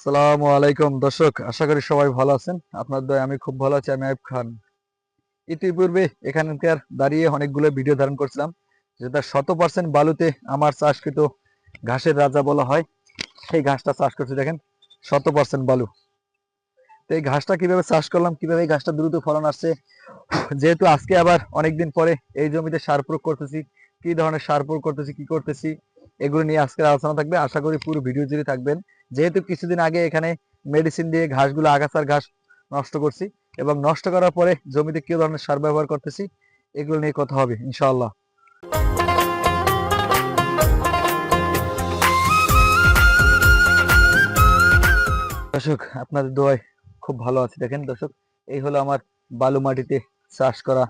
আসসালামু আলাইকুম দর্শক, আশা করি সবাই ভালো আছেন। আপনার দয় আমি খুব ভালো আছি, আমি আইব খান। ইতিপূর্বে এখানকার দাঁড়িয়ে অনেকগুলো ভিডিও ধারণ করছিলাম, যেটা শত পার্সেন্ট বালুতে আমার চাষকৃত ঘাসের রাজা বলা হয়। সেই ঘাসটা চাষ করছি, দেখেন শত পার্সেন্ট বালু। তো এই ঘাসটা কীভাবে চাষ করলাম, কীভাবে এই ঘাসটা দ্রুত ফলন আসছে, যেহেতু আজকে আবার অনেকদিন পরে এই জমিতে সার প্রয়োগ করতেছি, কি ধরনের সার প্রয়োগ করতেছি, কি করতেছি এগুলো নিয়ে আজকের আলোচনা থাকবে। আশা করি পুরো ভিডিও জুড়ে থাকবেন। যেহেতু কিছুদিন আগে এখানে মেডিসিন দিয়ে ঘাসগুলো, আগাছার ঘাস নষ্ট করছি এবং নষ্ট করার পরে জমিতে কি ধরনের সার ব্যবহার করতেছি, এগুলো নিয়ে কথা হবে, ইনশাআল্লাহ। দর্শক, আপনাদের দোয়ায় খুব ভালো আছে। দেখেন দর্শক, এই হলো আমার বালু মাটিতে চাষ করা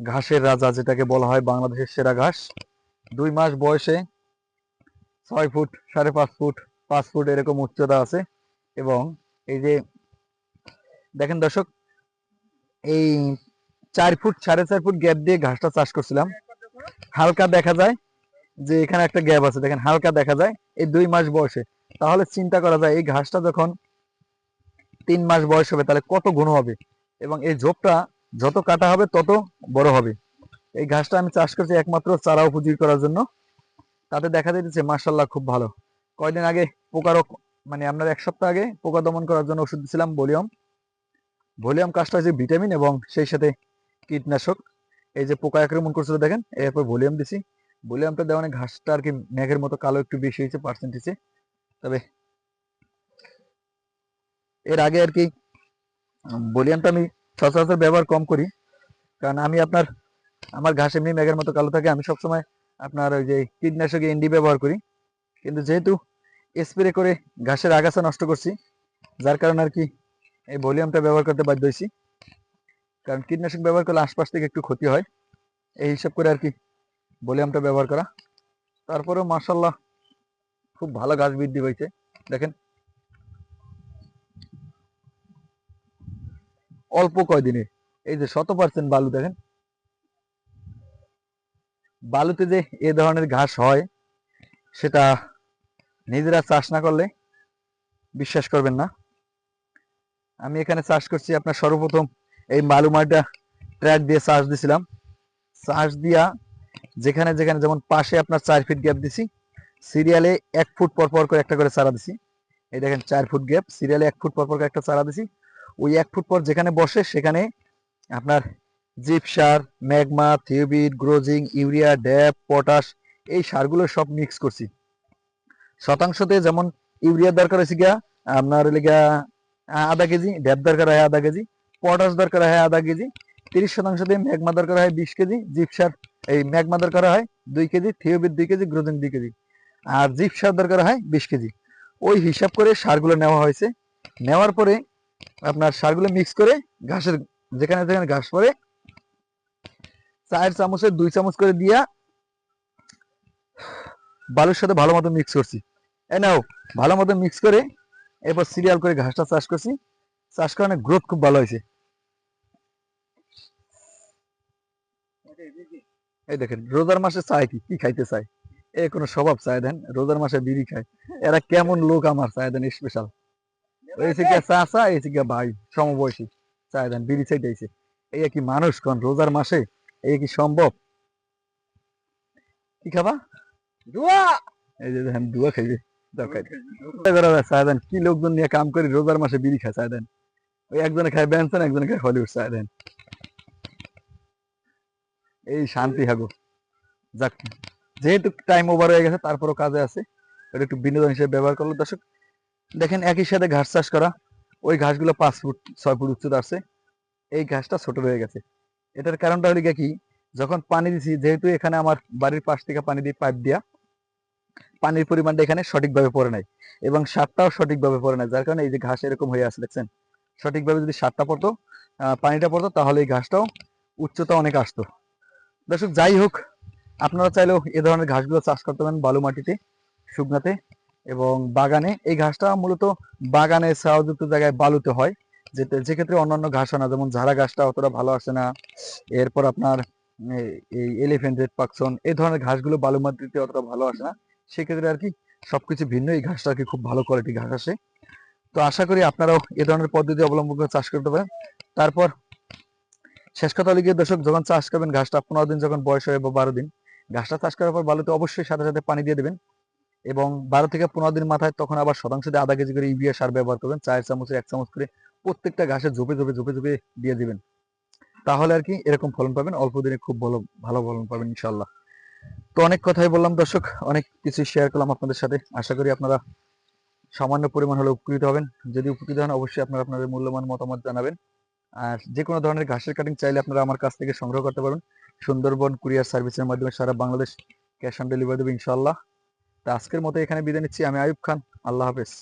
ঘাসের রাজা, যেটাকে বলা হয় বাংলাদেশের সেরা ঘাস। দুই মাস বয়সে ছয় ফুট, সাড়ে পাঁচ ফুট পাঁচ ফুট এরকম উচ্চতা আছে। এবং এই যে, দেখেন দর্শক, এই চার ফুট, সাড়ে চার ফুট গ্যাপ দিয়ে ঘাসটা চাষ করছিলাম। হালকা দেখা যায় যে এখানে একটা গ্যাপ আছে। দেখেন, হালকা দেখা যায় এই দুই মাস বয়সে। তাহলে চিন্তা করা যায়, এই ঘাসটা যখন তিন মাস বয়স হবে, তাহলে কত ঘন হবে? এবং এই ঝোপটা যত কাটা হবে, তত বড় হবে। এই ঘাসটা আমি চাষ করছি একমাত্র চারা উপযোগী করার জন্য। তাতে দেখা যাচ্ছে মার্শাল্লাহ খুব ভালো। কয়দিন আগে পোকারও মানে আপনার এক সপ্তাহ আগে পোকা দমন করার জন্য ওষুধ দিছিলাম ভলিউম। ভলিউম কাজটা হচ্ছে ভিটামিন এবং সেই সাথে কীটনাশক। এই যে পোকা আক্রমণ করছিল দেখেন, এরপর ভলিউম দিছি। ভলিউমটা দেওয়া মানে ঘাসটা আর কি মেঘের মতো কালো একটু বেশি হয়েছে পার্সেন্টেজে তবে এর আগে আর কি ভলিউমটা আমি সচরাচর ব্যবহার কম করি। কারণ আমি আপনার, আমার ঘাস এমনি মেঘের মতো কালো থাকে, আমি সবসময় আপনার ওই যে কীটনাশক এনডি ব্যবহার করি। কিন্তু যেহেতু স্প্রে করে ঘাসের আগাছা নষ্ট করছি, যার কারণে আর কি এই ভলিউমটা ব্যবহার করতে বাধ্য হয়েছি। কারণ কীটনাশক ব্যবহার করলে আশপাশ থেকে একটু ক্ষতি হয়, এই হিসাব করে আর কি ভলিউমটা ব্যবহার করা। তারপরেও মার্শাল্লাহ খুব ভালো গাছ বৃদ্ধি হয়েছে, দেখেন। অল্প কয়দিনে এই যে শত পার্সেন্ট বালু, দেখেন। বালুতে যে এ ধরনের ঘাস হয়, সেটা নিজেরা চাষ না করলে বিশ্বাস করবেন না। আমি এখানে চাষ করছি আপনার সর্বপ্রথম এই বালু মাটিটা ট্র্যাক দিয়ে চাষ দিছিলাম। চাষ দিয়া যেখানে যেখানে যেমন পাশে আপনার চার ফিট গ্যাপ দিছি, সিরিয়ালে এক ফুট পর পর করে একটা করে চারা দিছি। এই দেখেন চার ফুট গ্যাপ সিরিয়ালে এক ফুট পর পর করে একটা চারা দিছি। ওই এক ফুট পর যেখানে বসে সেখানে আপনার জিপ সার ম্যাগমা, থিওবিট, গ্রোজিং, ইউরিয়া, ড্যাপ, পটাশ, এই সারগুলো সব মিক্স করছি। শতাংশতে যেমন ইউরিয়া দরকার হয়েছে গিয়া, আপনার হলে গিয়া আধা কেজি, ড্যাপ দরকার হয় আধা কেজি, পটাশ দরকার হয় আধা কেজি, তিরিশ শতাংশ দিয়ে ম্যাগমা দরকার হয় বিশ কেজি জিপ সার এই ম্যাগমা দরকার হয় দুই কেজি, থিওবিট দুই কেজি, গ্রোজিং দুই কেজি, আর জিপ সার দরকার হয় বিশ কেজি। ওই হিসাব করে সারগুলো নেওয়া হয়েছে। নেওয়ার পরে আপনার সারগুলো মিক্স করে ঘাসের, যেখানে যেখানে ঘাস পড়ে চায়ের চামচের দুই চামচ করে দিয়া বালুর সাথে ভালো মতো মিক্স করছি। এ নাও, ভালো মতো মিক্স করে এরপর সিরিয়াল করে ঘাসটা চাষ করছি। চাষ করানোর গ্রোথ খুব ভালো হয়েছে। এই দেখেন, রোজার মাসে চায় কি? কি খাইতে চায়? এ কোনো স্বভাব চায় দেন, রোজার মাসে বিড়ি খায়। এরা কেমন লোক আমার, চায় দেন স্পেশাল এই থেকে চাচা, এই থেকে ভাই, সমবয়সী, চায় দেন, বিড়ি চাইতেছে এই কি মানুষ, কোন রোজার মাসে এই কি সম্ভব? কি খাবা? দোয়া! এই যে দেখেন দুয়া খাইবে। কি লোকজন নিয়ে কাম করি রোজার মাসে বিড়ি খায় ওই একজনে খায় ব্যানসন একজনে খায় হলিউড এই শান্তি হাগো। যাক যেহেতু টাইম ওভার হয়ে গেছে তারপরও কাজে আছে এটা একটু বিনোদন হিসেবে ব্যবহার করল। দর্শক দেখেন একই সাথে ঘাস চাষ করা ওই ঘাসগুলো পাঁচ ফুট ছয় ফুট উচ্চতা আছে এই ঘাসটা ছোট হয়ে গেছে। এটার কারণটা হলো কি যখন পানি দিছি, যেহেতু এখানে আমার বাড়ির পাশ থেকে পানি দিয়ে পাইপ দিয়া, পানির পরিমাণটা এখানে সঠিকভাবে পড়ে নাই এবং সারটাও সঠিকভাবে পড়ে নাই। যার কারণে এই যে ঘাস এরকম হয়ে আছে, দেখছেন? সঠিকভাবে যদি সারটা পড়তো পানিটা পড়তো, তাহলে এই ঘাসটাও উচ্চতা অনেক আসতো। দর্শক, যাই হোক, আপনারা চাইলেও এ ধরনের ঘাসগুলো চাষ করতে পারেন বালু মাটিতে, শুকনাতে এবং বাগানে। এই ঘাসটা মূলত বাগানে ছাওযুক্ত জায়গায় বালুতে হয়, যেতে যে ক্ষেত্রে অন্যান্য ঘাস হয় না। যেমন ঝাড়া ঘাসটা অতটা ভালো আসে না। এরপর আপনার এই এলিফেন্ট রেড পাকসন এই ধরনের ঘাসগুলো বালু মাটিতে অতটা ভালো আসে না। সেক্ষেত্রে আর কি সবকিছু ভিন্ন, এই ঘাসটা আর কি খুব ভালো কোয়ালিটি ঘাস আসে। তো আশা করি আপনারাও এ ধরনের পদ্ধতি অবলম্বন করে চাষ করতে পারেন। তারপর শেষ কথা হলো দর্শক, যখন চাষ করবেন ঘাসটা পনেরো দিন যখন বয়স হয় বা বারো দিন, ঘাসটা চাষ করার পর বালুতে অবশ্যই সাথে সাথে পানি দিয়ে দেবেন। এবং বারো থেকে পনেরো দিন মাথায় তখন আবার শতাংশ দিয়ে আধা কেজি করে ইউরিয়া সার ব্যবহার করবেন। চার চামচের এক চামচ করে প্রত্যেকটা ঘাসে ঝোপে ঝোপে ঝোপে ঝোপে দিয়ে দিবেন। তাহলে আর কি এরকম ফলন পাবেন। অল্প দিনে খুব ভালো ভালো ফলন পাবেন ইনশাল্লাহ তো অনেক কথাই বললাম, দর্শক। অনেক কিছু শেয়ার করলাম আপনাদের সাথে। আশা করি আপনারা সামান্য পরিমাণ হলে উপকৃত হবেন। যদি উপকৃত হন, অবশ্যই আপনারা আপনাদের মূল্যবান মতামত জানাবেন। আর যে কোনো ধরনের ঘাসের কাটিং চাইলে আপনারা আমার কাছ থেকে সংগ্রহ করতে পারেন সুন্দরবন কুরিয়ার সার্ভিসের মাধ্যমে সারা বাংলাদেশ ক্যাশ অন ডেলিভারি দেবে ইনশাল্লাহ তা আজকের মতো এখানে বিদায় নিচ্ছি। আমি আয়ুব খান। আল্লাহ হাফেজ।